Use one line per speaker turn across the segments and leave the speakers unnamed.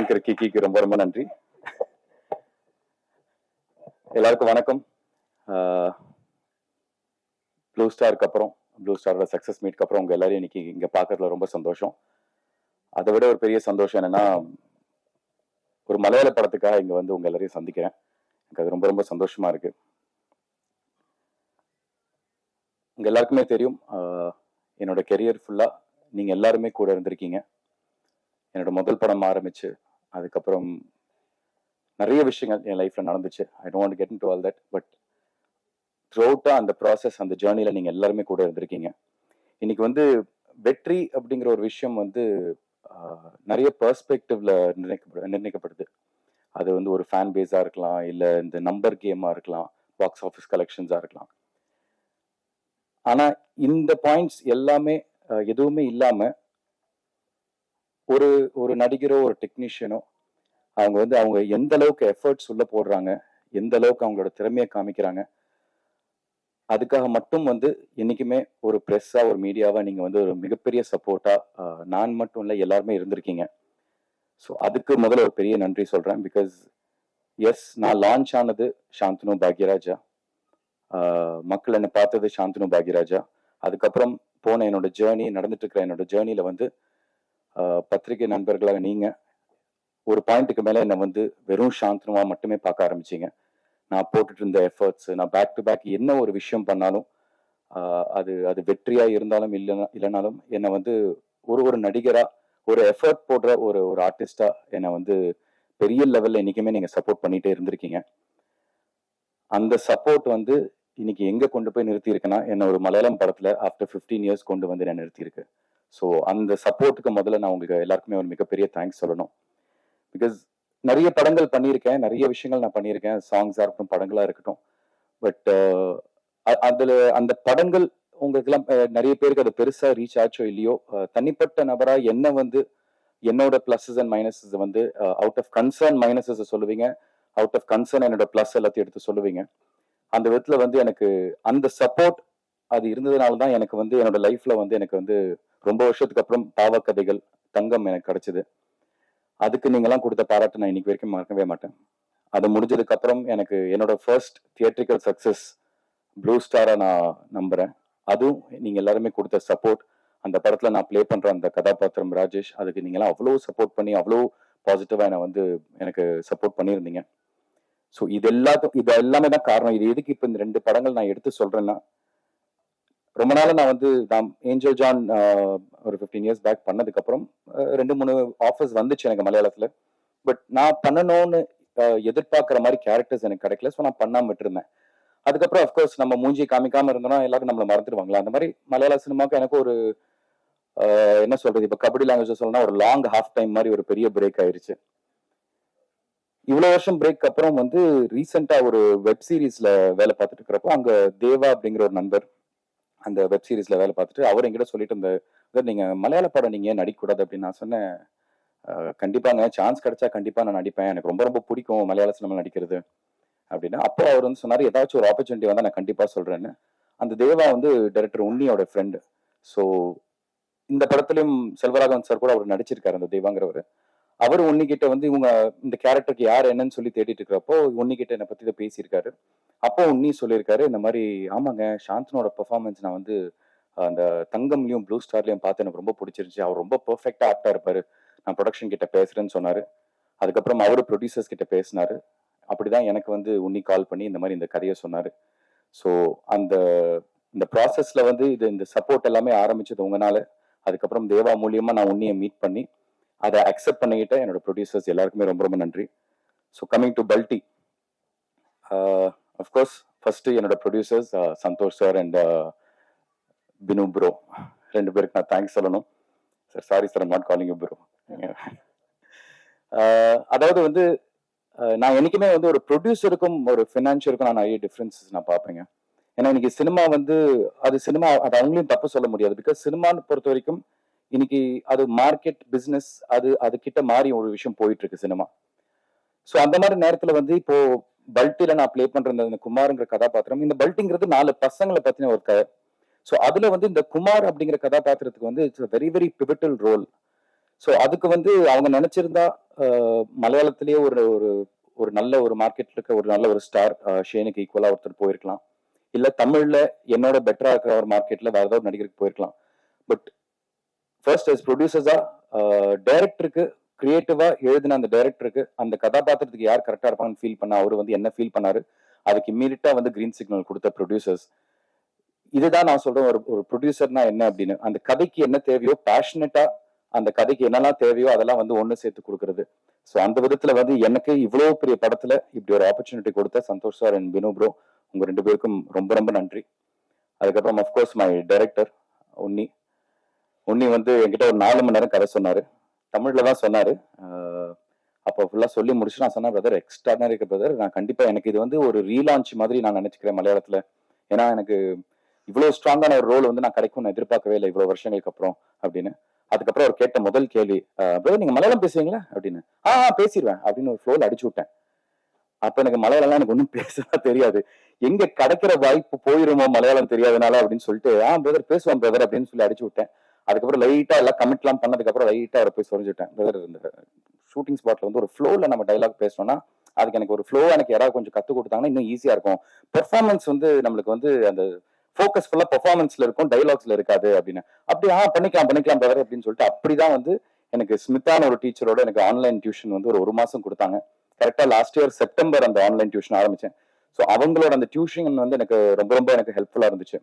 Anchor கிக்கிக்கு ரொம்ப ரொம்ப நன்றி. எல்லாருக்கும் வணக்கம். ப்ளூ ஸ்டாருக்கு அப்புறம் ப்ளூ ஸ்டாரோட சக்ஸஸ் மீட்க்கு அப்புறம் உங்க எல்லாரையும் இன்னைக்கு இங்க பார்க்கறதுல ரொம்ப சந்தோஷம். அதை விட ஒரு பெரிய சந்தோஷம் என்னன்னா ஒரு மலையாள படத்துக்காக இங்க வந்து உங்க எல்லாரையும் சந்திக்கிறேன். எனக்கு அது ரொம்ப ரொம்ப சந்தோஷமா இருக்கு. உங்க எல்லாருக்குமே தெரியும் என்னோட கெரியர் ஃபுல்லா நீங்க எல்லாருமே கூட இருந்திருக்கீங்க. என்னோட முதல் படம் ஆரம்பிச்சு அதுக்கப்புறம் நிறைய விஷயங்கள் என் லைஃப்ல நடந்துச்சு. I don't get into all that but த்ரூஅவுட்டா அந்த ப்ராசஸ் அந்த ஜேர்னியில் நீங்க எல்லாருமே கூட இருந்திருக்கீங்க. இன்னைக்கு வந்து வெற்றி அப்படிங்கிற ஒரு விஷயம் வந்து நிறைய பெர்ஸ்பெக்டிவ்ல நிர்ணயிக்கப்படு நிர்ணயிக்கப்படுது. அது வந்து ஒரு ஃபேன் பேஸா இருக்கலாம் இல்ல இந்த நம்பர் கேமா இருக்கலாம் பாக்ஸ் ஆஃபீஸ் கலெக்ஷன்ஸா இருக்கலாம். ஆனா இந்த பாயிண்ட்ஸ் எல்லாமே எதுவுமே இல்லாம ஒரு ஒரு நடிகரோ ஒரு டெக்னீஷியனோ அவங்க வந்து அவங்க எந்த அளவுக்கு எஃபர்ட்ஸ் உள்ள போடுறாங்க எந்த அளவுக்கு அவங்களோட திறமையை காமிக்கிறாங்க அதுக்காக மட்டும் வந்து என்றைக்குமே ஒரு ப்ரெஸ்ஸாக ஒரு மீடியாவாக நீங்கள் வந்து ஒரு மிகப்பெரிய சப்போர்ட்டாக நான் மட்டும் இல்லை எல்லாருமே இருந்திருக்கீங்க. ஸோ அதுக்கு முதல்ல ஒரு பெரிய நன்றி சொல்கிறேன் பிகாஸ் எஸ் நான் லான்ச் ஆனது சாந்தனு பாக்யராஜா. மக்கள் என்னை பார்த்தது சாந்தனு பாக்யராஜா. அதுக்கப்புறம் போன என்னோட ஜேர்னி நடந்துட்டு இருக்கிற என்னோட ஜேர்னியில் வந்து பத்திரிகை நண்பர்களாக நீங்கள் ஒரு பாயிண்ட்டுக்கு மேலே என்னை வந்து வெறும் சாந்தமாக மட்டுமே பார்க்க ஆரம்பிச்சீங்க. நான் போட்டுட்டு இருந்த எஃபர்ட்ஸ் நான் பேக் டு பேக் என்ன ஒரு விஷயம் பண்ணாலும் அது அது வெற்றியாக இருந்தாலும் இல்லைனா இல்லைனாலும் என்னை வந்து ஒரு ஒரு நடிகராக ஒரு எஃபர்ட் போடுற ஒரு ஒரு ஆர்டிஸ்டாக என்னை வந்து பெரிய லெவலில் இன்றைக்குமே நீங்கள் சப்போர்ட் பண்ணிகிட்டே இருந்திருக்கீங்க. அந்த சப்போர்ட் வந்து இன்னைக்கு எங்கே கொண்டு போய் நிறுத்தியிருக்குன்னா என்னை ஒரு மலையாளம் படத்தில் ஆஃப்டர் 15 இயர்ஸ் கொண்டு வந்து என்னை நிறுத்தியிருக்கு. ஸோ அந்த சப்போர்ட்டுக்கு முதல்ல நான் உங்களுக்கு எல்லாருக்குமே ஒரு மிகப்பெரிய தேங்க்ஸ் சொல்லணும். பிகாஸ் நிறைய படங்கள் பண்ணியிருக்கேன் நிறைய விஷயங்கள் நான் பண்ணியிருக்கேன். சாங்ஸாக இருக்கட்டும் படங்களாக இருக்கட்டும். பட் uh, அதில் அந்த படங்கள் உங்களுக்கெல்லாம் நிறைய பேருக்கு அது பெருசாக ரீச் ஆச்சோ இல்லையோ தனிப்பட்ட நபராக என்ன வந்து என்னோட ப்ளஸஸ் அண்ட் மைனஸஸ் வந்து அவுட் ஆஃப் கன்சர்ன் மைனஸஸ் சொல்லுவீங்க. அவுட் ஆஃப் கன்சர்ன் என்னோட ப்ளஸ் எல்லாத்தையும் எடுத்து சொல்லுவீங்க. அந்த விதத்தில் வந்து எனக்கு அந்த சப்போர்ட் அது இருந்ததுனால தான் எனக்கு வந்து என்னோட லைஃப்பில் வந்து எனக்கு வந்து ரொம்ப வருஷத்துக்கு அப்புறம் பாவக்கதைகள் தங்கம் எனக்கு கிடைச்சது. அதுக்கு நீங்களாம் கொடுத்த பாராட்டு நான் இன்னைக்கு வரைக்கும் மறக்கவே மாட்டேன். அது முடிஞ்சதுக்கு அப்புறம் எனக்கு என்னோட ஃபர்ஸ்ட் தியேட்ரிக்கல் சக்சஸ் ப்ளூ ஸ்டாரா நான் நம்புறேன். அதுவும் நீங்க எல்லாருமே கொடுத்த சப்போர்ட் அந்த படத்துல நான் ப்ளே பண்ற அந்த கதாபாத்திரம் ராஜேஷ் அதுக்கு நீங்களாம் அவ்வளோ சப்போர்ட் பண்ணி அவ்வளோ பாசிட்டிவா என்னை வந்து எனக்கு சப்போர்ட் பண்ணியிருந்தீங்க. ஸோ இது எல்லாத்துக்கும் இது எல்லாமே தான் காரணம். இது எதுக்கு இப்போ இந்த ரெண்டு படங்கள் நான் எடுத்து சொல்றேன்னா ரொம்ப நாளா நான் வந்து நான் ஏஞ்சல் ஜான் ஒரு ஃபிஃப்டீன் இயர்ஸ் பேக் பண்ணதுக்கு அப்புறம் ரெண்டு மூணு ஆஃபர்ஸ் வந்துச்சு எனக்கு மலையாளத்துல. பட் நான் பண்ணணும்னு எதிர்பார்க்குற மாதிரி கேரக்டர்ஸ் எனக்கு கிடைக்கல. ஸோ நான் பண்ணாம விட்டுருந்தேன். அதுக்கப்புறம் அஃப்கோர்ஸ் நம்ம மூஞ்சி காமிக்காம இருந்தோம்னா எல்லாரும் நம்மள மறந்துடுவாங்களா அந்த மாதிரி மலையாள சினிமாவுக்கு எனக்கு ஒரு என்ன சொல்றது? இப்போ கபடி லாங்குவேஜ் சொல்லணும்னா ஒரு லாங் ஹாஃப் டைம் மாதிரி ஒரு பெரிய பிரேக் ஆயிருச்சு. இவ்வளோ வருஷம் பிரேக் அப்புறம் வந்து ரீசெண்டாக ஒரு வெப் சீரிஸ்ல வேலை பார்த்துட்டு இருக்கிறப்போ அங்கே தேவா அப்படிங்கிற ஒரு நண்பர் அந்த வெப் சீரிஸ்ல வேலை பார்த்துட்டு அவர் எங்கிட்ட சொல்லிட்டு இருந்தார் நீங்க மலையாள படம் நீங்க ஏன் நடிக்கக்கூடாது? அப்படின்னு நான் சொன்னேன். கண்டிப்பாங்க சான்ஸ் கிடைச்சா கண்டிப்பா நான் நடிப்பேன். எனக்கு ரொம்ப ரொம்ப பிடிக்கும் மலையாள சினிமா நடிக்கிறது. அப்படின்னா. அப்போ அவர் வந்து சொன்னாரு ஏதாச்சும் ஒரு ஆப்பர்ச்சுனிட்டி வந்தா நான் கண்டிப்பா சொல்றேன்னு. அந்த தேவா வந்து டைரக்டர் உன்னியோட ஃப்ரெண்டு ஸோ இந்த படத்துலையும் செல்வராகவன் சார் கூட அவர் நடிச்சிருக்காரு அந்த தேவாங்கிறவர். அவர் உன்னிக்கிட்ட வந்து இவங்க இந்த கேரக்டருக்கு யார் என்னன்னு சொல்லி தேடிட்டு இருக்கிறப்போ உன்னிக்கிட்ட என்னை பத்தி இதை பேசியிருக்காரு. அப்போ உன்னி சொல்லியிருக்காரு இந்த மாதிரி ஆமாங்க சாந்தனோட பெர்ஃபார்மன்ஸ் நான் வந்து அந்த தங்கம்லயும் ப்ளூ ஸ்டார்லயும் பார்த்து எனக்கு ரொம்ப பிடிச்சிருந்துச்சு. அவர் ரொம்ப பெர்ஃபெக்டா ஆக்டா இருப்பாரு. நான் ப்ரொடக்ஷன் கிட்ட பேசுறேன்னு சொன்னாரு. அதுக்கப்புறம் அவரு ப்ரொடியூசர்ஸ் கிட்ட பேசினாரு. அப்படிதான் எனக்கு வந்து உன்னி கால் பண்ணி இந்த மாதிரி இந்த கதையை சொன்னாரு. ஸோ அந்த இந்த ப்ராசஸ்ல வந்து இது இந்த சப்போர்ட் எல்லாமே ஆரம்பிச்சது உங்கனால. அதுக்கப்புறம் தேவா மூலியமா நான் உன்னியை மீட் பண்ணி அதை அக்செப்ட் பண்ணிக்கிட்ட என்னோட ப்ரொடியூசர்ஸ் எல்லாருக்குமே ரொம்ப ரொம்ப நன்றி. So coming to Balti of course first என்னோட producers Santhosh sir and Binu bro ரெண்டு பேருக்கு நான் தேங்க்ஸ் சொல்லணும். Sir sorry sir not calling bro அதாவது வந்து uh, நான் என்னைக்குமே வந்து ஒரு ப்ரொடியூசருக்கும் ஒரு ஃபினான்ஷியருக்கும் நான் நிறைய டிஃப்ரென்சஸ் நான் பார்ப்பேங்க. ஏன்னா இன்னைக்கு சினிமா வந்து அது சினிமா அது அவங்களையும் தப்பு சொல்ல முடியாது. பிகாஸ் சினிமான்னு பொறுத்த வரைக்கும் இன்னைக்கு அது மார்க்கெட் பிஸ்னஸ் அது அது கிட்ட மாறி ஒரு விஷயம் போயிட்டு இருக்கு சினிமா. ஸோ அந்த மாதிரி நேரத்துல வந்து இப்போ பல்ட்டில நான் ப்ளே பண்ற இந்த குமாருங்கிற கதாபாத்திரம் இந்த பல்ட்டிங்கிறது நாலு பசங்களை பத்தின ஒரு கதை. ஸோ அதுல வந்து இந்த குமார் அப்படிங்கிற கதாபாத்திரத்துக்கு வந்து it's very very pivotal role so அதுக்கு வந்து அவங்க நினைச்சிருந்தா மலையாளத்திலேயே ஒரு ஒரு ஒரு நல்ல ஒரு மார்க்கெட்ல இருக்க ஒரு நல்ல ஒரு ஸ்டார் ஷேனுக்கு ஈக்குவலா ஒருத்தர் போயிருக்கலாம். இல்ல தமிழ்ல என்னோட பெட்டரா இருக்கிற ஒரு மார்க்கெட்ல வேற ஏதாவது ஒரு நடிகருக்கு போயிருக்கலாம். பட் ஃபர்ஸ்ட் அஸ் ப்ரொடியூசர்ஸா டைரக்டருக்கு கிரியேட்டிவா எழுதின அந்த டைரக்டருக்கு அந்த கதாபாத்திரத்துக்கு யார் கரெக்டா இருப்பாங்கன்னு ஃபீல் பண்ணா அவர் வந்து என்ன ஃபீல் பண்ணாரு? அதுக்கு இம்மீடியட்டா வந்து கிரீன் சிக்னல் கொடுத்த ப்ரொடியூசர்ஸ் இதுதான் நான் சொல்றேன் ஒரு ஒரு ப்ரொடியூசர்னா என்ன அப்படின்னு. அந்த கதைக்கு என்ன தேவையோ பேஷனட்டா அந்த கதைக்கு என்னெல்லாம் தேவையோ அதெல்லாம் வந்து ஒன்று சேர்த்து கொடுக்கறது. ஸோ அந்த விதத்துல வந்து எனக்கு இவ்வளவு பெரிய படத்துல இப்படி ஒரு ஆப்பர்ச்சுனிட்டி கொடுத்த Santhosh sir and Vinu bro உங்க ரெண்டு பேருக்கும் ரொம்ப ரொம்ப நன்றி. அதுக்கப்புறம் of course my director Unni. Unni வந்து என்கிட்ட ஒரு நாலு மணி நேரம் கதை சொன்னாரு. தமிழில் தான் சொன்னார். அப்போ ஃபுல்லாக சொல்லி முடிச்சு நான் சொன்னேன் பிரதர் எக்ஸ்ட்ரானரி பிரதர் நான் கண்டிப்பாக எனக்கு இது வந்து ஒரு ரீலான்ச் மாதிரி நான் நினச்சிக்கிறேன் மலையாளத்தில். ஏன்னா எனக்கு இவ்வளோ ஸ்ட்ராங்கான ஒரு ரோல் வந்து நான் கிடைக்கும்னு எதிர்பார்க்கவே இல்லை இவ்வளோ வருஷங்களுக்கு அப்புறம் அப்படின்னு. அதுக்கப்புறம் அவர் கேட்ட முதல் கேள்வி பிரதர் நீங்கள் மலையாளம் பேசுவீங்களா? அப்படின்னு. ஆ ஆ, பேசிடுவேன் அப்படின்னு ஒரு ஃப்ளோவில் அடிச்சு விட்டேன். அப்போ எனக்கு மலையாளம்லாம் எனக்கு ஒன்றும் பேசலாம் தெரியாது. எங்கே கிடைக்கிற வாய்ப்பு போயிருமோ மலையாளம் தெரியாதனால அப்படின்னு சொல்லிட்டு ஆ பிரதர் பேசுவான் பிரதர் அப்படின்னு சொல்லி அடிச்சு விட்டேன். அதுக்கப்புறம் லைட்டா எல்லாம் கமிட்லாம் பண்ணதுக்கப்புறம் லைட்டா அவரை போய் சொரிஞ்சுட்டேன். இந்த ஷூட்டிங் ஸ்பாட்ல வந்து ஒரு ஃப்ளோல நம்ம டைலாக் பேசணும்னா அதுக்கு எனக்கு ஒரு ஃப்ளோ எனக்கு யாராவது கொஞ்சம் கத்து கொடுத்தாங்கன்னா இன்னும் ஈஸியா இருக்கும். பெர்ஃபார்மன்ஸ் வந்து நம்மளுக்கு வந்து அந்த ஃபோக்கஸ் ஃபுல்லா பெர்ஃபார்மன்ஸ்ல இருக்கும் டைலாக்ஸ்ல இருக்காது அப்படின்னு. அப்படி ஆ பண்ணிக்கலாம் பண்ணிக்கலாம் பிரதர் அப்படின்னு சொல்லிட்டு அப்படிதான் வந்து எனக்கு ஸ்மித்தான ஒரு டீச்சரோட எனக்கு ஆன்லைன் டியூஷன் வந்து ஒரு ஒரு மாசம் கொடுத்தாங்க. கரெக்டா லாஸ்ட் இயர் செப்டம்பர் அந்த ஆன்லைன் டியூஷன் ஆரம்பிச்சேன். ஸோ அவங்களோட அந்த டியூஷன் வந்து எனக்கு ரொம்ப ரொம்ப எனக்கு ஹெல்ப்ஃபுல்லா இருந்துச்சு.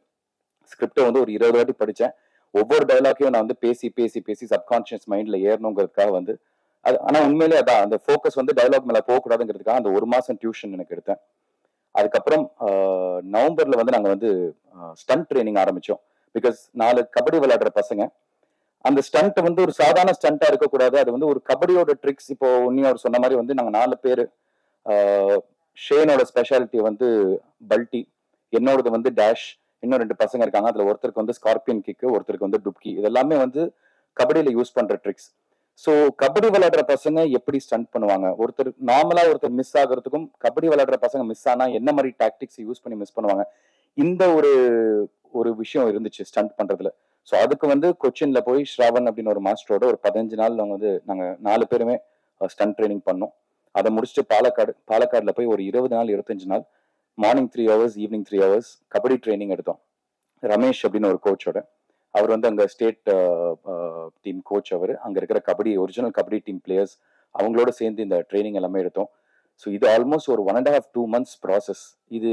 ஸ்கிரிப்டை வந்து ஒரு இருபது வாட்டி படிச்சேன். ஒவ்வொரு டைலாக்கையும் நான் வந்து பேசி பேசி பேசி சப்கான்ஷியஸ் மைண்ட்ல ஏறணுங்கிறதுக்காக வந்து அது ஆனா உண்மையிலே அதான் அந்த ஃபோக்கஸ் வந்து டைலாக் மேல போகக்கூடாதுங்கிறதுக்காக அந்த ஒரு மாசம் டியூஷன் எனக்கு எடுத்தேன். அதுக்கப்புறம் நவம்பர்ல வந்து நாங்க வந்து ஸ்டன்ட் ட்ரைனிங் ஆரம்பிச்சோம். பிகாஸ் நாலு கபடி விளையாடுற பசங்க. அந்த ஸ்டண்ட் வந்து ஒரு சாதாரண ஸ்டண்டா இருக்கக்கூடாது. அது வந்து ஒரு கபடியோட ட்ரிக்ஸ் இப்போ உன்னி அவர் சொன்ன மாதிரி வந்து நாங்க நாலு பேர் ஷேனோட ஸ்பெஷாலிட்டி வந்து பல்டி என்னோடது வந்து டேஷ் இன்னும் ரெண்டு பசங்க இருக்காங்க. அதுல ஒருத்தருக்கு வந்து ஸ்கார்பியன் கிக்கு ஒருத்தருக்கு வந்து டுப்கி இதெல்லாமே வந்து கபடியில யூஸ் பண்ற ட்ரிக்ஸ் ஸோ கபடி விளையாடுற பசங்க எப்படி ஸ்டண்ட் பண்ணுவாங்க? ஒருத்தர் நார்மலா ஒருத்தர் மிஸ் ஆகுறதுக்கும் கபடி விளையாடுற பசங்க மிஸ் ஆனா என்ன மாதிரி டாக்டிக்ஸ் யூஸ் பண்ணி மிஸ் பண்ணுவாங்க? இந்த ஒரு ஒரு விஷயம் இருந்துச்சு ஸ்டண்ட் பண்றதுல. ஸோ அதுக்கு வந்து கொச்சின்ல போய் ஸ்ராவன் அப்படின்னு ஒரு மாஸ்டரோட ஒரு பதினஞ்சு நாள் அவங்க வந்து நாங்கள் நாலு பேருமே ஸ்டன்ட் ட்ரைனிங் பண்ணோம். அதை முடிச்சுட்டு பாலக்காடு பாலக்காடுல போய் ஒரு இருபது நாள் இருபத்தஞ்சு நாள் morning three hours evening three hours kabaddi training எடுத்தோம். ரமேஷ் அப்படின்னு ஒரு கோச்சோட அவர் வந்து அங்கே ஸ்டேட் டீம் கோச் அவர். அங்கே இருக்கிற kabaddi original kabaddi team players அவங்களோட சேர்ந்து இந்த ட்ரைனிங் எல்லாமே எடுத்தோம். ஸோ இது ஆல்மோஸ்ட் ஒரு one and half two months process இது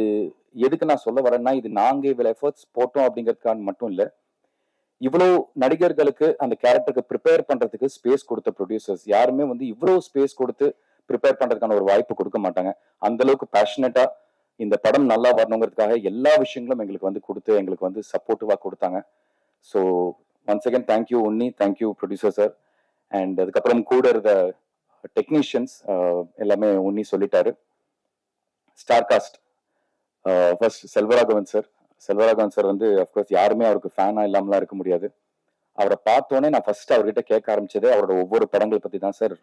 எதுக்கு நான் சொல்ல வரேன்னா இது நாங்கள் இவ்வளோ எஃபர்ட்ஸ் போட்டோம் அப்படிங்கிறதுக்கான மட்டும் இல்லை. இவ்வளோ நடிகர்களுக்கு அந்த கேரக்டருக்கு ப்ரிப்பேர் பண்ணுறதுக்கு ஸ்பேஸ் கொடுத்த ப்ரொடியூசர்ஸ் யாருமே வந்து இவ்வளோ ஸ்பேஸ் கொடுத்து ப்ரிப்பேர் பண்ணுறதுக்கான ஒரு வாய்ப்பு கொடுக்க மாட்டாங்க. அந்தளவுக்கு பேஷனட்டாக இந்த படம் நல்லா வரணுங்கிறதுக்காக எல்லா விஷயங்களும் எங்களுக்கு வந்து கொடுத்து எங்களுக்கு வந்து சப்போர்ட்டிவாக கொடுத்தாங்க. So once again thank you Unni thank you producer sir and அதுக்கப்புறம் கூட இருந்த டெக்னீஷியன்ஸ் uh, எல்லாமே உன்னி சொல்லிட்டாரு. Star cast first Selvaraghavan sir Selvaraghavan sir வந்து அஃப்கோர்ஸ் யாருமே அவருக்கு ஃபேனாக இல்லாமலாம் இருக்க முடியாது. அவரை பார்த்தோன்னே நான் ஃபர்ஸ்ட் அவர்கிட்ட கேட்க ஆரம்பிச்சதே அவரோட ஒவ்வொரு படங்கள் பற்றி தான் சார்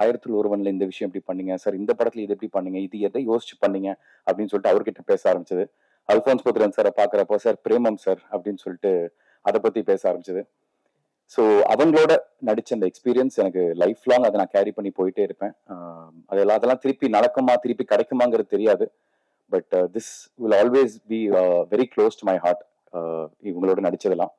ஆயிரத்தில் ஒருவன்ல இந்த விஷயம் எப்படி பண்ணீங்க சார் இந்த படத்துல இது எப்படி பண்ணீங்க இது எதை யோசிச்சு பண்ணீங்க அப்படின்னு சொல்லிட்டு அவர்கிட்ட பேச ஆரம்பிச்சது. அல்போன்ஸ் புத்திரன் சாரை பாக்குறப்போ சார் பிரேமம் சார் அப்படின்னு சொல்லிட்டு அதை பத்தி பேச ஆரம்பிச்சது. ஸோ அவங்களோட நடிச்ச அந்த எக்ஸ்பீரியன்ஸ் எனக்கு லைஃப் லாங் அதை நான் கேரி பண்ணி போயிட்டே இருப்பேன். அதெல்லாம் அதெல்லாம் திருப்பி நடக்குமா திருப்பி கிடைக்குமாங்கிறது தெரியாது. But this will always be very close to my heart இவங்களோட நடிச்சதெல்லாம்.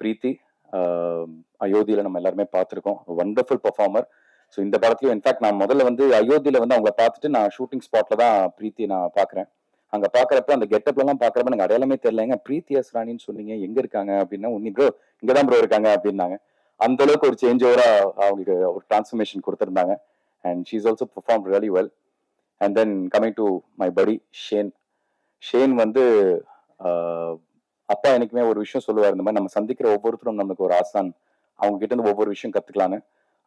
பிரீத்தி அயோத்தியில் அயோத்தியில நம்ம எல்லாருமே பார்த்துருக்கோம். வண்டர்ஃபுல் பர்ஃபார்மர் ஸோ இந்த படத்துலயும் இன்ஃபேக்ட் நான் முதல்ல வந்து அயோத்தியில வந்து அவங்கள பார்த்துட்டு நான் ஷூட்டிங் ஸ்பாட்ல தான் பிரீத்தி நான் பார்க்குறேன். அங்க பாக்குறப்ப அந்த கெட்டப்ல எல்லாம் பாக்குறப்ப எனக்கு அடையாளமே தெரியலங்க பிரீத்தி ராணின்னு சொன்னீங்க. எங்க இருக்காங்க? அப்படின்னா உன்னி ப்ரோ இங்கதான் ப்ரோ இருக்காங்க அப்படின்னாங்க. அந்த அளவுக்கு ஒரு சேஞ்ச் ஓவரா அவங்களுக்கு ஒரு டிரான்ஸ்ஃபர்மேஷன் கொடுத்துருந்தாங்க. And she's also perform really well and then coming to my buddy Shane Shane வந்து அப்பா எனக்குமே ஒரு விஷயம் சொல்லுவார். இந்த மாதிரி நம்ம சந்திக்கிற ஒவ்வொருத்தரும் நமக்கு ஒரு ஆசான். அவங்க கிட்ட இருந்து ஒவ்வொரு விஷயம் கத்துக்கலான்னு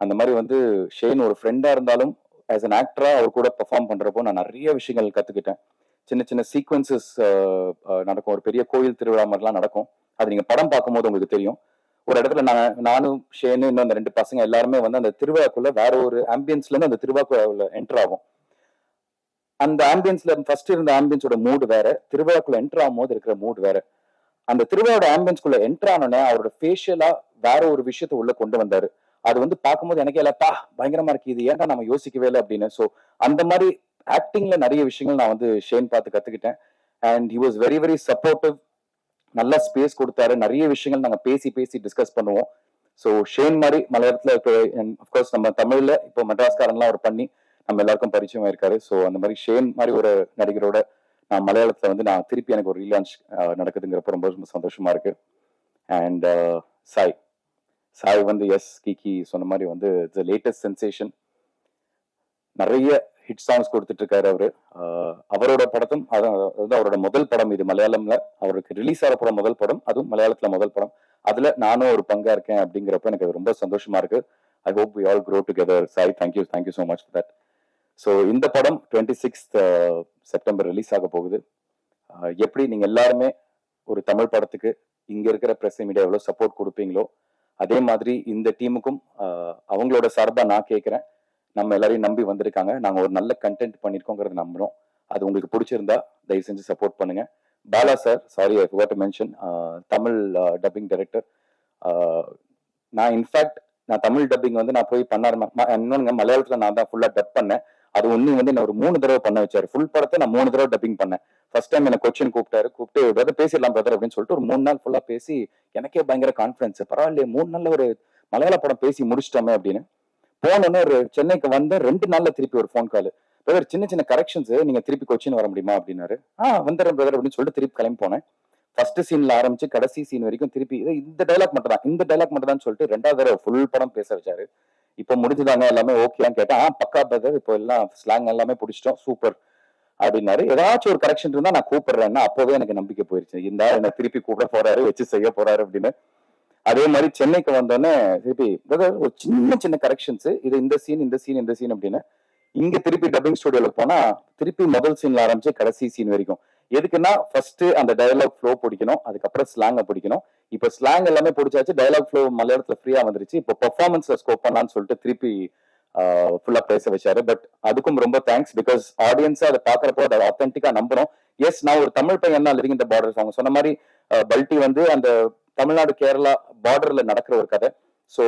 அந்த மாதிரி வந்து ஷேன் ஒரு ஃப்ரெண்டாக இருந்தாலும் ஆஸ் அன் ஆக்டரா அவர் கூட பெர்ஃபார்ம் பண்றப்போ நான் நிறைய விஷயங்கள் கத்துக்கிட்டேன். சின்ன சின்ன சீக்வன்சஸ் நடக்கும். ஒரு பெரிய கோயில் திருவிழா மாதிரிலாம் நடக்கும். அது நீங்க படம் பார்க்கும்போது உங்களுக்கு தெரியும். ஒரு இடத்துல நான் நானும் ஷேனு இன்னும் அந்த ரெண்டு பசங்க எல்லாருமே வந்து அந்த திருவிழாக்குள்ள வேற ஒரு ஆம்பியன்ஸ்ல இருந்து அந்த திருவிழாக்குள்ள என்டர் ஆகும். அந்த ஆம்பியன்ஸ்ல ஃபர்ஸ்ட் இருந்த ஆம்பியன்ஸோட மூடு வேற. திருவிழாக்குள்ள என்டர் ஆகும்போது இருக்கிற மூடு வேற. அந்த திருவிழாவோட ஆம்பியன்ஸ்குள்ள என்டர் ஆனோடனே அவரோட ஃபேஷியலா வேற ஒரு விஷயத்த உள்ள கொண்டு வந்தாரு. அது வந்து பார்க்கும்போது எனக்கே இல்லப்பா பயங்கரமா இருக்கு. இது ஏன்டா நம்ம யோசிக்கவே இல்லை? அப்படின்னு. ஸோ அந்த மாதிரி ஆக்டிங்ல நிறைய விஷயங்கள் நான் வந்து ஷேன் பார்த்து கத்துக்கிட்டேன். And he was very very supportive நல்ல ஸ்பேஸ் கொடுத்தாரு. நிறைய விஷயங்கள் நாங்கள் பேசி பேசி டிஸ்கஸ் பண்ணுவோம். ஸோ ஷேன் மாதிரி மலையாளத்தில் இப்போ அஃப்கோர்ஸ் நம்ம தமிழில் இப்போ மெட்ராஸ்காரன்லாம் அவர் பண்ணி நம்ம எல்லாருக்கும் பரிச்சயம் இருக்காரு. ஸோ அந்த மாதிரி ஷேன் மாதிரி ஒரு நடிகரோட நான் மலையாளத்தில் வந்து நான் திருப்பி எனக்கு ஒரு ரீலான்ச் நடக்குதுங்கிறப்ப ரொம்ப ரொம்ப சந்தோஷமா இருக்கு. அண்ட் சாய் சாய் வந்து எஸ் கிகி சொன்ன மாதிரி வந்து இட்ஸ் லேட்டஸ்ட் சென்சேஷன் நிறைய ஹிட் சாங்ஸ் கொடுத்துட்டு இருக்காரு அவரு. அவரோட படத்தும் அதாவது அவரோட முதல் படம் இது மலையாளம்ல. அவருக்கு ரிலீஸ் ஆகிற படம் முதல் படம் அதுவும் மலையாளத்துல முதல் படம். அதுல நானும் ஒரு பங்கா இருக்கேன் அப்படிங்கிறப்ப எனக்கு அது ரொம்ப சந்தோஷமா இருக்கு. I hope we all grow together Sai thank you thank you so much that so இந்த படம் டுவெண்ட்டி சிக்ஸ்த் செப்டம்பர் ரிலீஸ் ஆக போகுது. எப்படி நீங்க எல்லாருமே ஒரு தமிழ் படத்துக்கு இங்க இருக்கிற பிரஸ் மீடியா எவ்வளோ சப்போர்ட் கொடுப்பீங்களோ அதே மாதிரி இந்த டீமுக்கும் அவங்களோட சார்பாக நான் கேட்குறேன் நம்ம எல்லாரையும் நம்பி வந்திருக்காங்க. நாங்கள் ஒரு நல்ல கண்டென்ட் பண்ணியிருக்கோங்கிறத நம்புகிறோம் அது உங்களுக்கு பிடிச்சிருந்தா தயவு செஞ்சு சப்போர்ட் பண்ணுங்க. Bala sir sorry I forgot mention Tamil dubbing director நான் இன்ஃபேக்ட் நான் தமிழ் டப்பிங் வந்து நான் போய் பண்ண இன்னொன்னு மலையாளத்தில் நான் தான் ஃபுல்லாக டப் பண்ணேன். அது ஒண்ணு வந்து என்ன ஒரு மூணு தடவை பண்ண வச்சாரு. ஃபுல் படத்தை நான் மூணு தடவை டப்பிங் பண்ணேன். ஃபர்ஸ்ட் டைம் என்ன கொச்சின் கூப்பிட்டாரு. கூப்பிட்டு பிரதர் பேசிடலாம் பிரதர் அப்படின்னு சொல்லிட்டு ஒரு மூணு நாள் ஃபுல்லா பேசி எனக்கே பயங்கர கான்ஃபிடன்ஸ் பரவாயில்லையே மூணு நாள்ல ஒரு மலையாள படம் பேசி முடிச்சிட்டோமே அப்படின்னு. போனோன்னு ஒரு சென்னைக்கு வந்த ரெண்டு நாள்ல திருப்பி ஒரு ஃபோன் கால் பிரதர் சின்ன சின்ன கரெக்ஷன்ஸ் நீங்க திருப்பி கொச்சின் வர முடியுமா? அப்படின்னாரு. ஆ வந்துடுறேன் பிரதர் அப்படின்னு சொல்லிட்டு திருப்பி கிளம்பி போனேன். ஃபர்ஸ்ட் சீன்ல ஆரம்பிச்சு கடைசி சீன் வரைக்கும் திருப்பி இது இந்த டைலாக் மட்டும் தான் இந்த டைலாக் மட்டும் தான் சொல்லிட்டு ரெண்டாவது தடவை ஃபுல் படம் பேச வச்சாரு. இப்போ முடிஞ்சுதாங்க எல்லாமே ஓகேன்னு கேட்டேன் ஆ பக்கா பிரதர் இப்போ எல்லாம் ஸ்லாங் எல்லாமே பிடிச்சிட்டோம் சூப்பர் அப்படின்னாரு. ஏதாச்சும் ஒரு கரெக்ஷன் இருந்தா நான் கூப்பிடுறேன்னா அப்போவே எனக்கு நம்பிக்கை போயிருச்சு. இந்த என்ன திருப்பி கூப்பிட போறாரு வச்சு செய்ய போறாரு அப்படின்னு. அதே மாதிரி சென்னைக்கு வந்தோடனே திருப்பி ஒரு சின்ன சின்ன கரெக்ஷன்ஸ் இது இந்த சீன் இந்த சீன் இந்த சீன் அப்படின்னு. இங்க திருப்பி டப்பிங் ஸ்டுடியோல போனா திருப்பி முதல் சீன்ல ஆரம்பிச்சு கடைசி சீன் வரைக்கும். எதுக்குன்னா ஃபர்ஸ்ட் அந்த டயலாக் ஃப்ளோ பிடிக்கணும் அதுக்கப்புறம் ஸ்லாங்கை பிடிக்கணும். இப்போ ஸ்லாங் எல்லாமே பிடிச்சாச்சு டயலாக் ஃப்ளோ மலையாளத்தில் ஃப்ரீயாக வந்துருச்சு. இப்போ பர்ஃபார்மன்ஸில் ஸ்கோப் பண்ணலான்னு சொல்லிட்டு திருப்பி ஃபுல்லாக பேச வச்சாரு. பட் அதுக்கும் ரொம்ப தேங்க்ஸ் பிகாஸ் ஆடியன்ஸாக அதை பார்க்குறப்போ அதை ஆத்தென்டிக்கா நம்புறோம். எஸ் நான் ஒரு தமிழ் பையன் தான் லிவிங் இந்த பார்டர்ஸ் அவங்க சொன்ன மாதிரி பல்ட்டி பல்டி வந்து அந்த தமிழ்நாடு கேரளா பார்டரில் நடக்கிற ஒரு கதை. ஸோ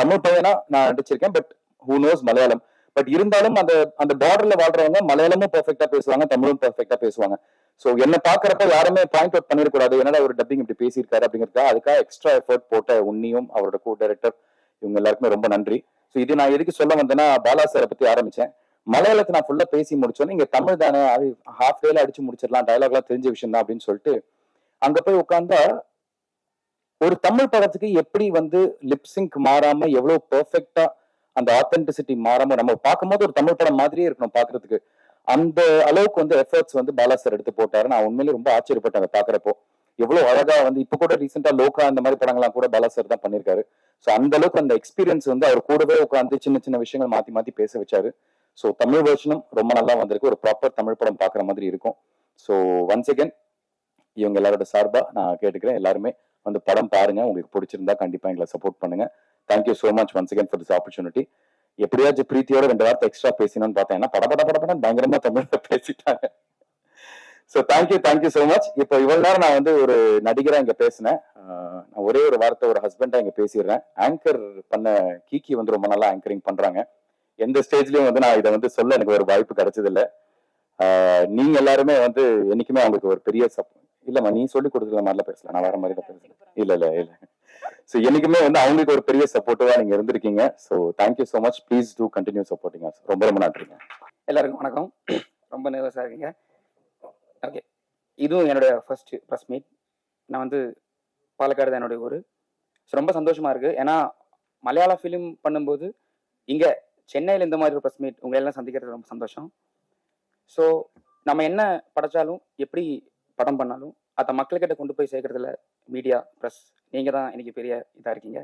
தமிழ் பையனா நான் நடிச்சிருக்கேன் but who knows Malayalam. But இருந்தாலும் அந்த அந்த பார்டர்ல வாழ்றவங்க மலையாளமும் பெர்ஃபெக்டா பேசுவாங்க தமிழும் பெர்ஃபெக்டா பேசுவாங்க. ஸோ என்ன பாக்குறப்ப யாருமே பாயிண்ட் அவுட் பண்ணிடக்கூடாது என்னடா ஒரு டப்பிங் இப்படி பேசியிருக்காரு அப்படிங்கிறதுக்காக அதுக்காக எக்ஸ்ட்ரா எஃபர்ட் போட்ட உன்னியும் அவரோட கோ டைரக்டர் இவங்க எல்லாருக்குமே ரொம்ப நன்றி. ஸோ இது நான் எதுக்கு சொல்ல வந்தேன்னா பாலா சாரை பத்தி ஆரம்பிச்சேன். மலையாளத்தை நான் ஃபுல்லா பேசி முடிச்சோன்னே இங்க தமிழ் தானே அது ஹாஃப் டேல அடிச்சு முடிச்சிடலாம் டயலாக்லாம் தெரிஞ்ச விஷயம் தான் அப்படின்னு சொல்லிட்டு அங்க போய் உட்கார்ந்தா ஒரு தமிழ் படத்துக்கு எப்படி வந்து லிப்சிங்க் மாறாம எவ்வளவு பெர்ஃபெக்டா அந்த ஆத்தென்டிசிட்டி மாறாம நம்ம பார்க்கும்போது ஒரு தமிழ் படம் மாதிரியே இருக்கணும் பாக்குறதுக்கு அந்த அளவுக்கு வந்து எஃபர்ட்ஸ் வந்து பாலா சார் எடுத்து போட்டாரு. நான் உண்மையிலேயே ரொம்ப ஆச்சரியப்பட்டேன் அதை பாக்குறப்போ எவ்வளவு அழகா வந்து இப்ப கூட ரீசெண்டா லோகா இந்த மாதிரி படங்கள்லாம் கூட பாலா சார் தான் பண்ணிருக்காரு சோ அந்த அளவுக்கு அந்த எக்ஸ்பீரியன்ஸ் வந்து அவர் கூடவே உட்காந்து சின்ன சின்ன விஷயங்கள் மாத்தி மாத்தி பேச வச்சாரு. சோ தமிழ் வெர்ஷனும் ரொம்ப நல்லா வந்திருக்கு. ஒரு ப்ராப்பர் தமிழ் படம் பாக்குற மாதிரி இருக்கும். சோ ஒன்ஸ் அகேன் இவங்க எல்லாரோட சார்பா நான் கேட்டுக்கிறேன். எல்லாருமே வந்து படம் பாருங்க. உங்களுக்கு பிடிச்சிருந்தா கண்டிப்பா எங்களை சப்போர்ட் பண்ணுங்க. Thank you so much once again for this opportunity எப்படியாச்சும் பிரீத்தியோட ரெண்டு வார்த்தை எக்ஸ்ட்ரா பேசினோம்னு பார்த்தேன். ஏன்னா பட பட பயங்கரமா தமிழ்ல பேசிட்டாங்க. So thank you thank you so much இப்போ இவ்வளவு நேரம் நான் வந்து ஒரு நடிகரா இங்க பேசினேன். நான் ஒரே ஒரு வார்த்தை ஒரு ஹஸ்பண்டா இங்க பேசிடுறேன். ஆங்கர் பண்ண கீக்கி வந்து ரொம்ப நல்லா ஆங்கரிங் பண்றாங்க. எந்த ஸ்டேஜ்லயும் வந்து நான் இதை வந்து சொல்ல எனக்கு ஒரு வாய்ப்பு கிடைச்சதில்ல. நீங்க எல்லாருமே வந்து என்னைக்குமே அவங்களுக்கு ஒரு பெரிய சப் இல்லம்மா நீ சொல்லி கொடுக்குற மாதிரிலாம் பேசல. நான் வேற மாதிரி தான் பேசுறேன். இல்ல இல்ல இல்ல. ஸோ என்னைக்குமே வந்து அவங்களுக்கு ஒரு பெரிய சப்போர்ட்டிவா நீங்க இருந்திருக்கீங்க. So thank you so much please do continue supporting ரொம்ப ரொம்ப நன்றிங்க.
எல்லாருக்கும் வணக்கம். ரொம்ப நர்வஸாக இருக்கீங்க. ஓகே இதுவும் என்னுடைய ஃபர்ஸ்ட் ப்ரெஸ் மீட் நான் வந்து பாலக்காடு தான் என்னுடைய ஊர். ஸோ ரொம்ப சந்தோஷமாக இருக்குது ஏன்னா மலையாள ஃபிலிம் பண்ணும்போது இங்கே சென்னையில் இந்த மாதிரி ஒரு ப்ரெஸ் மீட் உங்களை எல்லாம் சந்திக்கிறது ரொம்ப சந்தோஷம். ஸோ நம்ம என்ன படைச்சாலும் எப்படி படம் பண்ணாலும் அதை மக்கள்கிட்ட கொண்டு போய் சேர்க்கறதுல மீடியா ப்ரெஸ் நீங்கள் தான் இன்னைக்கு பெரிய இதாக இருக்கீங்க.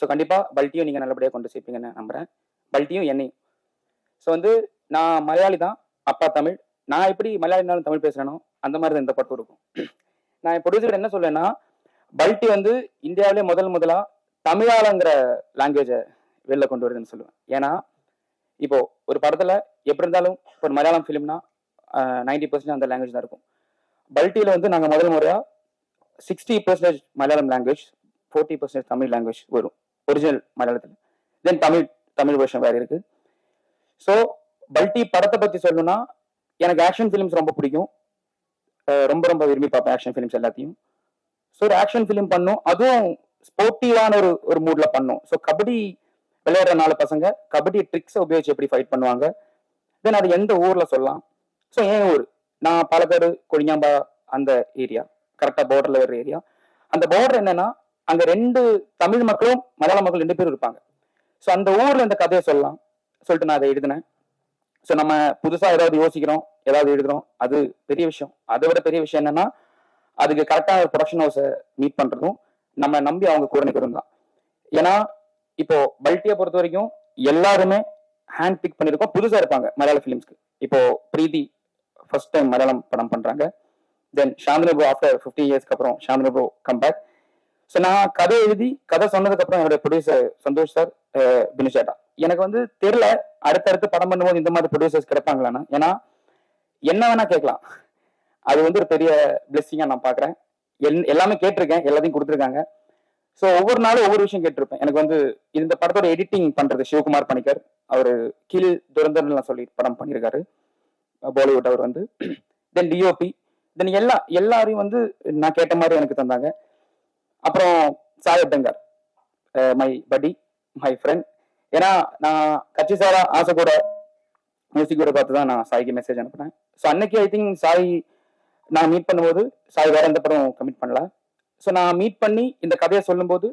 ஸோ கண்டிப்பாக பல்ட்டியும் நீங்கள் நல்லபடியாக கொண்டு சேர்ப்பீங்கன்னு நம்புகிறேன் பல்ட்டியும் என்னையும். ஸோ வந்து நான் மலையாளி தான் அப்பா தமிழ். நான் எப்படி மலையாளினாலும் தமிழ் பேசுகிறேனோ அந்த மாதிரி தான் இந்த படம் இருக்கும். நான் என் ப்ரொடியூசர் என்ன சொல்லுவேன்னா பல்ட்டி வந்து இந்தியாவிலே முதல் முதலாக தமிழாளங்கிற லாங்குவேஜை வெளில கொண்டு வருதுன்னு சொல்லுவேன். ஏன்னா இப்போ ஒரு படத்தில் எப்படி இருந்தாலும் ஒரு மலையாளம் ஃபிலிம்னா நைன்டி பர்சன்ட் அந்த லாங்குவேஜ் தான் இருக்கும். பல்ட்டியில் வந்து நாங்கள் முதல் முறையாக sixty percentage Malayalam language forty percentage Tamil language வரும். ஒரிஜினல் மலையாளத்தில். தென் தமிழ் தமிழ் வருஷன் வேறு இருக்குது ஸோ பல்டி படத்தை பற்றி சொல்லணும்னா எனக்கு ஆக்ஷன் ஃபிலிம்ஸ் ரொம்ப பிடிக்கும். ரொம்ப ரொம்ப விரும்பி பார்ப்பேன் ஆக்ஷன் ஃபிலிம்ஸ் எல்லாத்தையும். ஸோ ஒரு ஆக்ஷன் ஃபிலிம் பண்ணும். அதுவும் ஸ்போர்ட்டிவான ஒரு ஒரு மூடில் பண்ணும். ஸோ கபடி விளையாடுற நாலு பசங்க கபடி ட்ரிக்ஸை உபயோகிச்சு எப்படி ஃபைட் பண்ணுவாங்க? தென் அது எந்த ஊரில் சொல்லலாம்? ஸோ என் ஊர்? நான் பாலக்காடு கொழிஞ்சாம்பா அந்த ஏரியா கரெக்டா பார்டர்ல வர்ற ஏரியா அந்த பார்டர் என்னன்னா அங்க ரெண்டு தமிழ் மக்களும் மலையாள மக்கள் ரெண்டு பேரும் இருப்பாங்க. ஸோ அந்த ஊர்ல இந்த கதையை சொல்லலாம். சொல்லிட்டு நான் அதை எழுதினேன். ஸோ நம்ம புதுசா ஏதாவது யோசிக்கிறோம் ஏதாவது எழுதுறோம் அது பெரிய விஷயம். அதை விட பெரிய விஷயம் என்னன்னா அதுக்கு கரெக்டாக ஒரு ப்ரொடக்ஷன் ஹவுஸை மீட் பண்றதும் நம்ம நம்பி அவங்க கூட நிற்கிறோம் தான். ஏன்னா இப்போ பல்ட்டியை பொறுத்த வரைக்கும் எல்லாருமே ஹேண்ட் பிக் பண்ணியிருக்கோம் புதுசாக இருப்பாங்க மலையாள ஃபிலிம்ஸ்க்கு இப்போ பிரீதி ஃபர்ஸ்ட் டைம் மலையாளம் படம் பண்றாங்க. Then Chandini bro after fifty இயர்ஸ்க்கு அப்புறம் Chandini bro come back so நான் கதை எழுதி கதை சொன்னதுக்கு அப்புறம் என்னோட ப்ரொடியூசர் சந்தோஷ் சார் பினிஷேட்டா எனக்கு வந்து தெரியல அடுத்தடுத்து படம் பண்ணும்போது இந்த மாதிரி ப்ரொடியூசர்ஸ் கிடைப்பாங்களான்னு. ஏன்னா என்ன வேணா கேட்கலாம். அது வந்து ஒரு பெரிய பிளெஸ்ஸிங்காக நான் பார்க்குறேன். எல் எல்லாமே கேட்டிருக்கேன் எல்லாத்தையும் கொடுத்துருக்காங்க. ஸோ ஒவ்வொரு நாளும் ஒவ்வொரு விஷயம் கேட்டிருப்பேன். எனக்கு வந்து இந்த படத்தோட எடிட்டிங் பண்ணுறது சிவகுமார் பணிக்கர். அவர் கீழ் துரந்தர்லாம் சொல்லி படம் பண்ணியிருக்காரு. பாலிவுட் அவர் வந்து. தென் டிஓபி தென் எல்லா எல்லாரையும் வந்து நான் கேட்ட மாதிரி எனக்கு தந்தாங்க. அப்புறம் சாயப் டங்கர் மை படி மை ஃப்ரெண்ட் ஏன்னா நான் கட்சி சாரா ஆசை கூட மியூசிக் கூட பார்த்து தான் நான் சாய்க்கு மெசேஜ் அனுப்புனேன். ஸோ அன்னைக்கு ஐ திங்க் சாய் நான் மீட் பண்ணும்போது சாய் வேற எந்த படம் கமிட் பண்ணல. ஸோ நான் மீட் பண்ணி இந்த கதையை சொல்லும்போது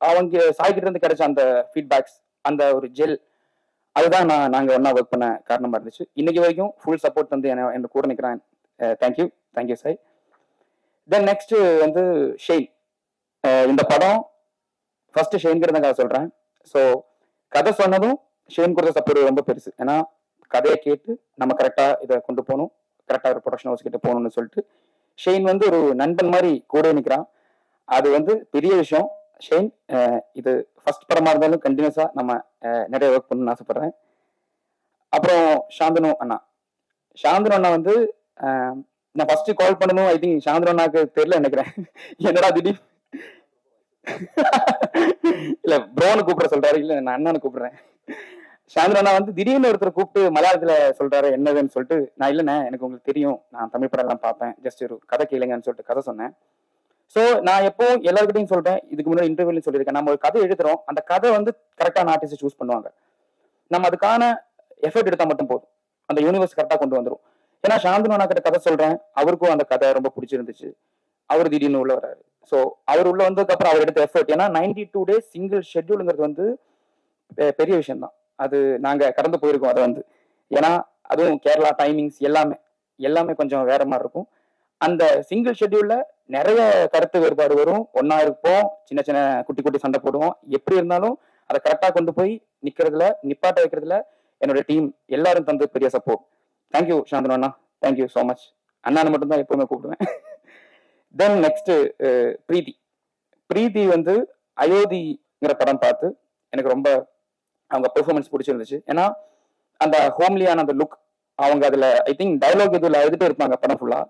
அவங்க சாய்கிட்ட இருந்து கிடைச்ச அந்த ஃபீட்பேக்ஸ் அந்த ஒரு ஜெல் அதுதான் நான் நாங்கள் ஒன்றா ஒர்க் பண்ண காரணமாக இருந்துச்சு. இன்னைக்கு வரைக்கும் ஃபுல் சப்போர்ட் வந்து என்ன என் கூட நிற்கிறேன் thank you thank you Sai then next வந்து ஷெயின். இந்த படம் ஃபர்ஸ்ட் ஷெயின்கிறதுக்காக சொல்றேன். ஸோ கதை சொன்னதும் ஷெயின் கொடுத்த சப்போர்ட் ரொம்ப பெருசு. ஏன்னா கதையை கேட்டு நம்ம கரெக்டா இதை கொண்டு போகணும் கரெக்டா ஒரு ப்ரொடக்ஷன் ஹவுஸ் கிட்ட போகணும்னு சொல்லிட்டு ஷெயின் வந்து ஒரு நண்பன் மாதிரி கூட நிற்கிறான் அது வந்து பெரிய விஷயம். ஷெயின் இது ஃபர்ஸ்ட் படமா இருந்தாலும் கண்டினியூஸா நம்ம நிறைய ஒர்க் பண்ணணும்னு ஆசைப்படுறேன். அப்புறம் சாந்தனு அண்ணா. சாந்தனு அண்ணா வந்து நான் ஃபர்ஸ்ட் கால் பண்ணணும் ஐ திங்க் சாந்தனு அண்ணாக்கு தெரியல நினைக்கிறேன். என்னடா திடீர்? இல்ல ப்ரோன்னு கூப்பிட சொல்றாரு. இல்ல நான் அண்ணனை கூப்பிடுறேன். சாந்தனு அண்ணா வந்து திடீர்னு ஒருத்தர் கூப்பிட்டு மலையாளத்துல சொல்றாரு என்னதுன்னு சொல்லிட்டு நான் இல்லைண்ணே எனக்கு உங்களுக்கு தெரியும். நான் தமிழ் படம் எல்லாம் பார்ப்பேன். ஜஸ்ட் ஒரு கதை கேளுங்கன்னு சொல்லிட்டு கதை சொன்னேன். சோ நான் எப்பவும் எல்லாருக்கிட்டையும் சொல்றேன் இதுக்கு முன்னாடி இன்டர்வியூலையும் சொல்லியிருக்கேன். நம்ம ஒரு கதை எழுதுறோம். அந்த கதை வந்து கரெக்டான ஆர்டிஸ்ட் சூஸ் பண்ணுவாங்க. நம்ம அதுக்கான எஃபர்ட் எடுத்தா மட்டும் போதும். அந்த யூனிவர்ஸ் கரெக்டா கொண்டு வந்துடும் ஏன்னா சாந்தனு அண்ணா கிட்ட கதை சொல்றேன். அவருக்கும் அந்த கதை ரொம்ப பிடிச்சிருந்துச்சு. அவர் திடீர்னு உள்ள வராரு ஸோ அவர் உள்ள வந்ததுக்கு அப்புறம் அவர் எடுத்த எஃபர்ட் ஏன்னா நைன்டி டூ டேஸ் சிங்கிள் ஷெட்யூலுங்கிறது வந்து பெரிய விஷயம் தான் அது நாங்க கடந்து போயிருக்கோம் அதை வந்து. ஏன்னா அதுவும் கேரளா டைமிங்ஸ் எல்லாமே எல்லாமே கொஞ்சம் வேற மாதிரி இருக்கும். அந்த சிங்கிள் ஷெட்யூல்ல நிறைய கருத்து வேறுபாடு வரும். ஒன்னா இருப்போம். சின்ன சின்ன குட்டி குட்டி சண்டை போடுவோம். எப்படி இருந்தாலும் அதை கரெக்டா கொண்டு போய் நிக்கிறதுல நிப்பாட்ட வைக்கிறதுல என்னோட டீம் எல்லாரும் தந்து பெரிய சப்போர்ட் தேங்க்யூ சாந்தனு அண்ணா. தேங்க்யூ ஸோ மச் அண்ணான்னு மட்டும்தான் எப்பவுமே கூப்பிடுவேன். தென் நெக்ஸ்ட் பிரீத்தி. பிரீத்தி வந்து அயோத்திங்கிற படம் பார்த்து எனக்கு ரொம்ப அவங்க பெர்ஃபார்மன்ஸ் பிடிச்சிருந்துச்சு. ஏன்னா அந்த ஹோம்லியான அந்த லுக் அவங்க அதுல ஐ திங்க் டைலாக் இதுல எழுதிட்டு இருப்பாங்க படம் ஃபுல்லா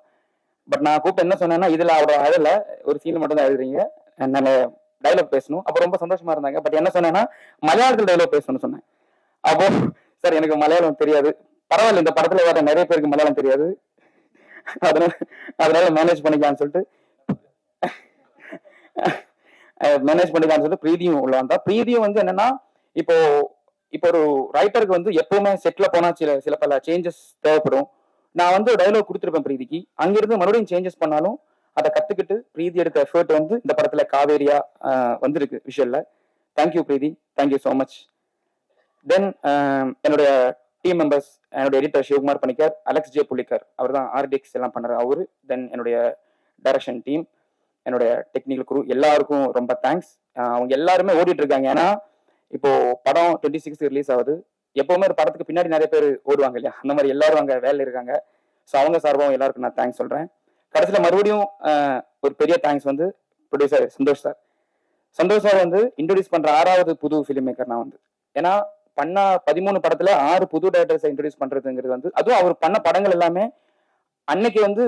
பட் நான் கூப்பிட்டு என்ன சொன்னேன்னா இதுல அவரோட அழல. ஒரு சீன் மட்டும் தான் எழுதுறீங்க. என்னால டைலாக் பேசணும். அப்போ ரொம்ப சந்தோஷமா இருந்தாங்க. பட் என்ன சொன்னேன்னா மலையாளத்தில் டைலாக் பேசணும்னு சொன்னேன். அப்போ சார் எனக்கு மலையாளம் தெரியாது. பரவாயில்ல இந்த படத்துல வேற நிறைய பேருக்கு மலையாளம் தெரியாது. அதனால அதனால மேனேஜ் பண்ணிக்கலாம்னு சொல்லிட்டு. மேனேஜ் பண்ணிக்கலாம்னு சொல்லிட்டு பிரீதியும் உள்ள வந்தா. பிரீதியும் வந்து என்னன்னா இப்போ இப்போ ஒரு ரைட்டருக்கு வந்து எப்பவுமே செட்ல போனா சில சில பல சேஞ்சஸ் தேவைப்படும். நான் வந்து டைலாக் கொடுத்துருப்பேன் பிரீதிக்கு அங்கிருந்து மறுபடியும் சேஞ்சஸ் பண்ணாலும் அதை கத்துக்கிட்டு பிரீதி எடுத்த எஃபர்ட் வந்து இந்த படத்துல காவேரியா வந்திருக்கு விஷயம்ல thank you Preethi thank you so much then என்னுடைய டீம் மெம்பர்ஸ் என்னுடைய editor Sivakumar Panicker Alex J புள்ளிக்கர் அவர் தான் ஆர்டிஎக்ஸ் எல்லாம் பண்ணுற அவரு தென் என்னுடைய டைரக்ஷன் டீம் என்னுடைய டெக்னிக்கல் குரூ எல்லாருக்கும் ரொம்ப தேங்க்ஸ் அவங்க எல்லாருமே ஓடிட்டு இருக்காங்க. ஏன்னா இப்போ படம் டுவெண்ட்டி சிக்ஸ் ரிலீஸ் ஆகுது. எப்பவுமே ஒரு படத்துக்கு பின்னாடி நிறைய பேர் ஓடுவாங்க இல்லையா? அந்த மாதிரி எல்லாரும் அங்கே வேலையில் இருக்காங்க. ஸோ அவங்க சார்பாகவும் எல்லாருக்கும் நான் தேங்க்ஸ் சொல்கிறேன் கடைசியில் மறுபடியும் ஒரு பெரிய தேங்க்ஸ் வந்து producer Santhosh sir Santhosh sir வந்து இன்ட்ரடியூஸ் பண்ணுற ஆறாவது புது ஃபிலிம் மேக்கர் நான் வந்து. ஏன்னா பண்ண பதிமூணு படத்துல ஆறு புது டேரக்டர்ஸை இன்ட்ரடியூஸ் பண்றதுங்கிறது வந்து அதுவும் அவர் பண்ண படங்கள் எல்லாமே அன்னைக்கு வந்து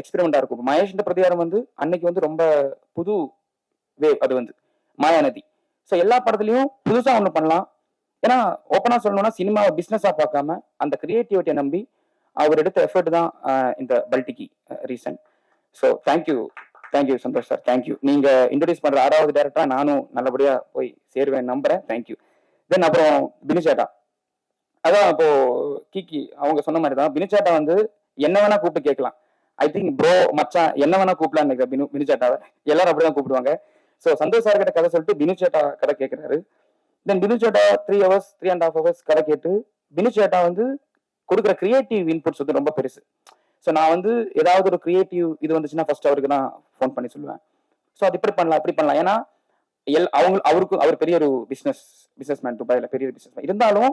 எக்ஸ்பெரிமெண்டா இருக்கும். மகேஷ்ன்ற பிரதிகாரம் வந்து அன்னைக்கு வந்து ரொம்ப புது வேவ் அது வந்து. மாயாநதி ஸோ எல்லா படத்துலையும் புதுசாக ஒன்று பண்ணலாம். ஏன்னா ஓப்பனா சொல்லணும்னா சினிமாவை பிசினஸா பார்க்காம அந்த கிரியேட்டிவிட்டியை நம்பி அவர் எடுத்த எஃபர்ட் தான் இந்த பல்டிக்கு reason so thank you thank you Santhosh sir thank you நீங்க இன்ட்ரடியூஸ் பண்ற ஆறாவது டேரக்டரா நானும் நல்லபடியா போய் சேருவேன் நம்புறேன். தேங்க்யூ தென் அப்புறம் பினிச்சாட்டா அதான் இப்போ கிக்கி அவங்க சொன்ன மாதிரி தான். பினிச்சாட்டா வந்து என்ன வேணா கூப்பிட்டு கேட்கலாம். ஐ திங்க் ப்ரோ மச்சான் என்ன வேணா கூப்பிடலாம் நினைக்கிறேன் பினு பினிச்சாட்டாவை எல்லாரும் அப்படிதான் கூப்பிடுவாங்க. ஸோ சந்தோஷ் சார் கிட்ட கதை சொல்லிட்டு பினிச்சாட்டா கதை கேட்கிறாரு then பினிச்சேட்டா three hours three and half hours கதை கேட்டு பினிச்சேட்டா வந்து கொடுக்குற கிரியேட்டிவ் இன்புட்ஸ் வந்து ரொம்ப பெருசு. ஸோ நான் வந்து ஏதாவது ஒரு கிரியேட்டிவ் இது வந்துச்சுன்னா ஃபர்ஸ்ட் அவருக்கு நான் ஃபோன் பண்ணி சொல்லுவேன். ஸோ அது இப்படி பண்ணலாம் இப்படி பண்ணலாம். ஏன்னா எல் அவங்க அவருக்கு அவர் பெரிய ஒரு பிஸ்னஸ் பிஸ்னஸ் மேன் துபாயில் பெரிய ஒரு பிஸ்னஸ் மேன் இருந்தாலும்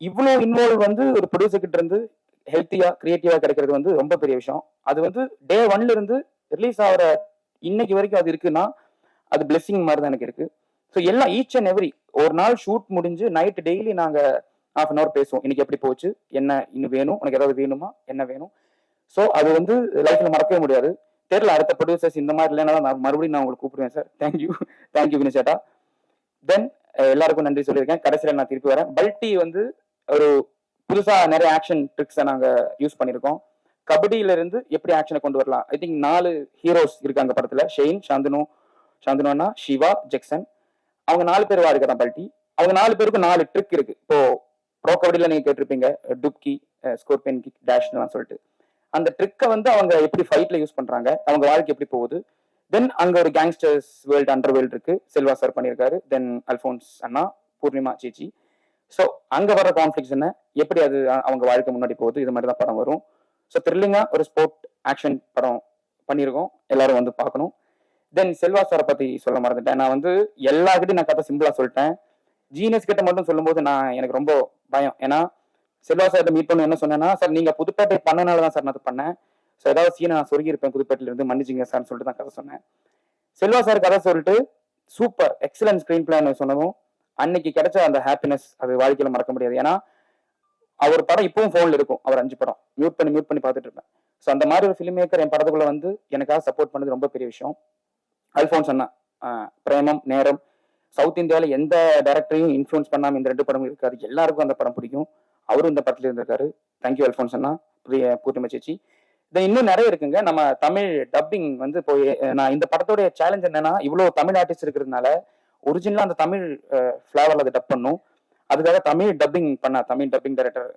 இவ்வளோ இன்வால்வ் வந்து ஒரு ப்ரொடியூசர் கிட்ட இருந்து ஹெல்த்தியா கிரியேட்டிவா கிடைக்கிறது வந்து ரொம்ப பெரிய விஷயம். அது வந்து டே ஒன்ல இருந்து ரிலீஸ் ஆகிற இன்னைக்கு வரைக்கும் அது இருக்குன்னா அது பிளெஸிங் மாதிரி தான் எனக்கு இருக்குது ஸோ எல்லாம் ஈச் அண்ட் எவ்ரி ஒரு நாள் ஷூட் முடிஞ்சு நைட் டெய்லி நாங்கள் ஹாஃப் அன் ஹவர் பேசுவோம். இன்னைக்கு எப்படி போச்சு? என்ன இன்னும் வேணும்? உனக்கு ஏதாவது வேணுமா? என்ன வேணும்? ஸோ அது வந்து லைஃப்ல மறக்கவே முடியாது. தெரியல அடுத்த ப்ரொடியூசர்ஸ் இந்த மாதிரி இல்லைன்னா நான் மறுபடியும் நான் உங்களுக்கு கூப்பிடுவேன் sir thank you thank you வினிஷேட்டா then எல்லாருக்கும் நன்றி சொல்லியிருக்கேன். கடைசியில் நான் திருப்பி வரேன். பல்டி வந்து ஒரு புதுசா நிறைய ஆக்ஷன் ட்ரிக்ஸை நாங்கள் யூஸ் பண்ணியிருக்கோம். கபடியில இருந்து எப்படி ஆக்ஷனை கொண்டு வரலாம்? ஐ திங்க் நாலு ஹீரோஸ் இருக்காங்க படத்துல. ஷெயின் சாந்தனு சாந்தனுனா சிவா ஜெக்சன் அவங்க நாலு பேர் வாருக்க தான் அவங்க நாலு பேருக்கும் நாலு ட்ரிக் இருக்கு. இப்போ ப்ரோ கபடியில் நீங்க கேட்டிருப்பீங்க டுப்கி ஸ்கோர்பியன் கிக் டேஷ்லாம் சொல்லிட்டு. அந்த ட்ரிக்கை வந்து அவங்க எப்படி ஃபைட்ல யூஸ் பண்றாங்க அவங்க வாழ்க்கை எப்படி போகுது. தென் அங்க ஒரு கேங்ஸ்டர்ஸ் வேர்ல்டு அண்டர் வேர்ல்டு இருக்கு. செல்வா சார் பண்ணியிருக்காரு. தென் அல்போன்ஸ் அண்ணா பூர்ணிமா சேச்சி ஸோ அங்க வர கான்ஃபிளிக்ஸ் என்ன? எப்படி அது அவங்க வாழ்க்கை முன்னாடி போகுது? இது மாதிரி தான் படம் வரும். ஸோ த்ரில்லிங்காக ஒரு ஸ்போர்ட் ஆக்ஷன் படம் பண்ணியிருக்கோம். எல்லாரும் வந்து பார்க்கணும். தென் செல்வா சாரை பத்தி சொல்ல மறந்துட்டேன். நான் வந்து எல்லார்கிட்டையும் நான் கதை சிம்பிளா சொல்லிட்டேன். ஜீனியஸ் கிட்ட மட்டும் சொல்லும்போது நான் எனக்கு ரொம்ப பயம். ஏன்னா செல்வா சார் மீட் பண்ண என்ன சொன்னேன்னா சார் நீங்க புதுப்பேட்டை பண்ணனால தான் சார் நான் பண்ணேன். ஸோ ஏதாவது சீனை நான் சொருகியிருப்பேன் புதுப்பேட்டையில இருந்து மன்னிச்சிங்க சார்னு சொல்லிட்டு தான் கதை சொன்னேன். செல்வா சார் கதை சொல்லிட்டு சூப்பர் எக்ஸலன்ட் ஸ்க்ரீன் பிளான் சொன்னதும் அன்னைக்கு கிடைச்ச அந்த ஹாப்பினஸ் அது வாழ்க்கையில மறக்க முடியாது. ஏன்னா அவர் படம் இப்பவும் ஃபோனில் இருக்கும் அவர் அஞ்சு படம். மியூட் பண்ணி மியூட் பண்ணி பார்த்துட்டு இருப்பேன். ஸோ அந்த மாதிரி ஒரு ஃபிலிம் மேக்கர் என் படத்துக்குள்ள வந்து எனக்காக சப்போர்ட் பண்ணது ரொம்ப பெரிய விஷயம். அல்ஃபோன்ஸ் அண்ணா பிரேமம் நேரம். சவுத் இந்தியாவில் எந்த டேரக்டரையும் இன்ஃப்ளூன்ஸ் பண்ணாமல் இந்த ரெண்டு படமும் இருக்காது. எல்லாருக்கும் அந்த படம் பிடிக்கும். அவரும் இந்த படத்தில் இருந்திருக்காரு. தேங்க்யூ அல்ஃபோன்ஸ் அண்ணா. பிரிய பூர்ணிமா சேச்சி. இது இன்னும் நிறைய இருக்குங்க. நம்ம தமிழ் டப்பிங் வந்து இப்போ நான் இந்த படத்தோடைய சேலஞ்ச் என்னன்னா இவ்வளோ தமிழ் ஆர்டிஸ்ட் இருக்கிறதுனால ஒரிஜினலாக அந்த தமிழ் ஃப்ளேவரில் அதை டப் பண்ணும். அதுக்காக தமிழ் டப்பிங் பண்ண Tamil dubbing director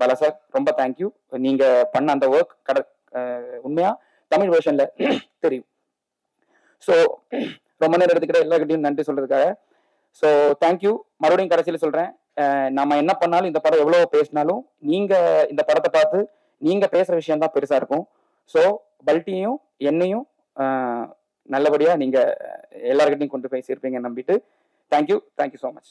Bala sir ரொம்ப தேங்க்யூ நீங்கள் பண்ண அந்த ஒர்க் கட உண்மையாக தமிழ் வேர்ஷனில் தெரியும். ஸோ ரொம்ப நேரம் எடுத்துக்கிட்ட எல்லாருக்கிட்டையும் நன்றி சொல்றதுக்காக. ஸோ தேங்க்யூ மறுபடியும் கடைசியில் சொல்றேன். நம்ம என்ன பண்ணாலும் இந்த படம் எவ்வளோ பேசினாலும் நீங்க இந்த படத்தை பார்த்து நீங்க பேசுகிற விஷயம் தான் பெருசா இருக்கும். ஸோ பல்ட்டியும் என்னையும் நல்லபடியாக நீங்கள் எல்லாருக்கிட்டையும் கொண்டு போய் சேர்ப்பீங்கன்னு நம்பிட்டு தேங்க்யூ தேங்க்யூ ஸோ மச்